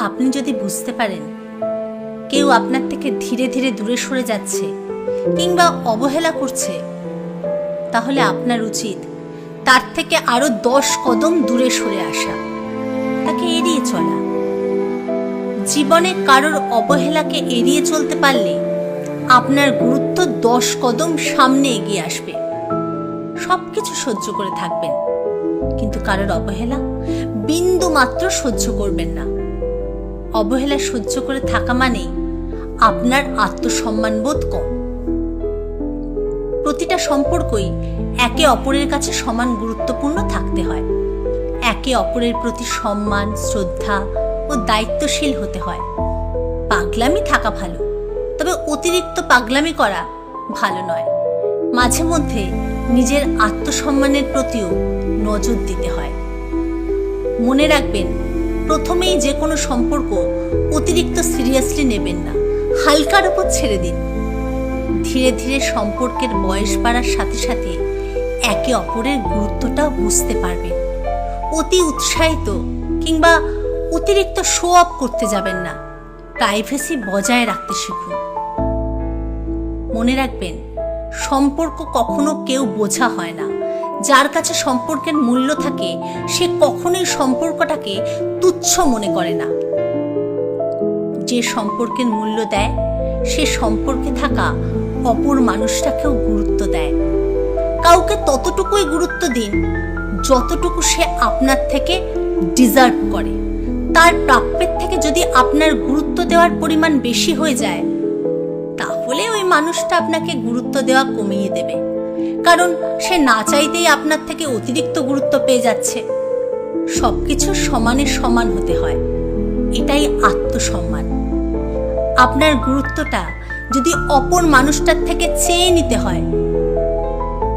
আপনি যদি বুঝতে পারেন, কেউ আপনার থেকে ধীরে ধীরে দূরে সরে যাচ্ছে কিংবা অবহেলা করছে, তাহলে আপনার উচিত তার থেকে আরও দশ কদম দূরে সরে আসা। তাকে এড়িয়ে চলা। জীবনে কারোর অবহেলাকে এড়িয়ে চলতে পারলে আপনার গুরুত্ব দশ কদম সামনে এগিয়ে আসবে। সব কিছু সহ্য করে থাকবেন। কিন্তু কারোর অবহেলা বিন্দু মাত্র সহ্য করবেন না। অবহেলা সহ্য করে থাকা মানে আপনার আত্মসম্মান বোধ কম। প্রতিটা সম্পর্কই একে অপরের কাছে সমান গুরুত্বপূর্ণ থাকতে হয়। একে অপরের প্রতি সম্মান, শ্রদ্ধা ও দায়িত্বশীল হতে হয়। পাগলামি থাকা ভালো, তবে অতিরিক্ত পাগলামি করা ভালো নয়। মাঝে মধ্যে নিজের আত্মসম্মানের প্রতিও নজর দিতে হয়। মনে রাখবেন প্রথমেই যে কোনো সম্পর্ক অতিরিক্ত সিরিয়াসলি নেবেন না। হালকার ওপর ছেড়ে দিন। ধীরে ধীরে সম্পর্কের বয়স বাড়ার সাথে সাথে একে অপরের গুরুত্বটাও বুঝতে পারবেন। অতি উৎসাহিত কিংবা অতিরিক্ত শো অফ করতে যাবেন না। প্রাইভেসি বজায় রাখতে শিখুন। মনে রাখবেন, সম্পর্ক কখনো কেউ বোঝা হয় না। যার কাছে সম্পর্কের মূল্য থাকে, সে কখনোই সম্পর্কটাকে তুচ্ছ মনে করে না। যে সম্পর্কের মূল্য দেয়, সে সম্পর্কে থাকা অপর মানুষটাকেও গুরুত্ব দেয়। কাউকে ততটুকুই গুরুত্ব দিন, যতটুকু সে আপনার থেকে ডিজার্ভ করে। তার প্রাপ্যের থেকে যদি আপনার গুরুত্ব দেওয়ার পরিমাণ বেশি হয়ে যায়, তাহলে ওই মানুষটা আপনাকে গুরুত্ব দেওয়া কমিয়ে দেবে। কারণ সে না চাইতেই আপনার থেকে অতিরিক্ত গুরুত্ব পেয়ে যাচ্ছে। সবকিছু সমানে সমান হতে হয়। এটাই আত্মসম্মান। আপনার গুরুত্বটা যদি অপর মানুষটার থেকে চেয়ে নিতে হয়,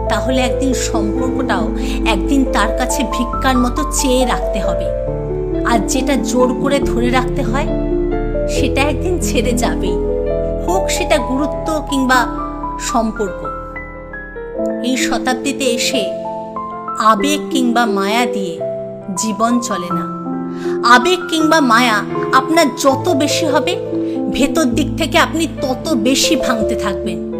তাহলে একদিন সম্পর্কটাও একদিন তার কাছে ভিক্ষার মতো চেয়ে রাখতে হবে। আর যেটা জোর করে ধরে রাখতে হয়, সেটা একদিন ছেড়ে যাবেই। হোক সেটা গুরুত্ব কিংবা সম্পর্ক। এই শতাব্দীতে এসে আবেগ কিংবা মায়া দিয়ে জীবন চলে না। আবেগ কিংবা মায়া আপনার যত বেশি হবে, ভেতর দিক থেকে আপনি তত বেশি ভাঙতে থাকবেন।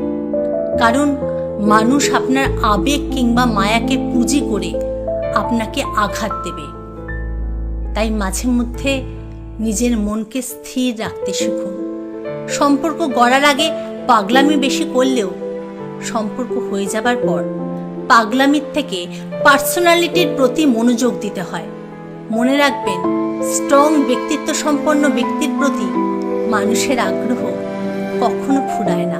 কারণ মানুষ আপনার আবেগ কিংবা মায়াকে পুঁজি করে আপনাকে আঘাত দেবে। তাই মাঝে মধ্যে নিজের মনকে স্থির রাখতে শিখুন। সম্পর্ক গড়ার আগে পাগলামি বেশি করলেও সম্পর্ক হয়ে যাবার পর পাগলামির থেকে পার্সোনালিটির প্রতি মনোযোগ দিতে হয়। মনে রাখবেন, স্ট্রং ব্যক্তিত্ব সম্পন্ন ব্যক্তির প্রতি মানুষের আগ্রহ কখনো ফুরায় না।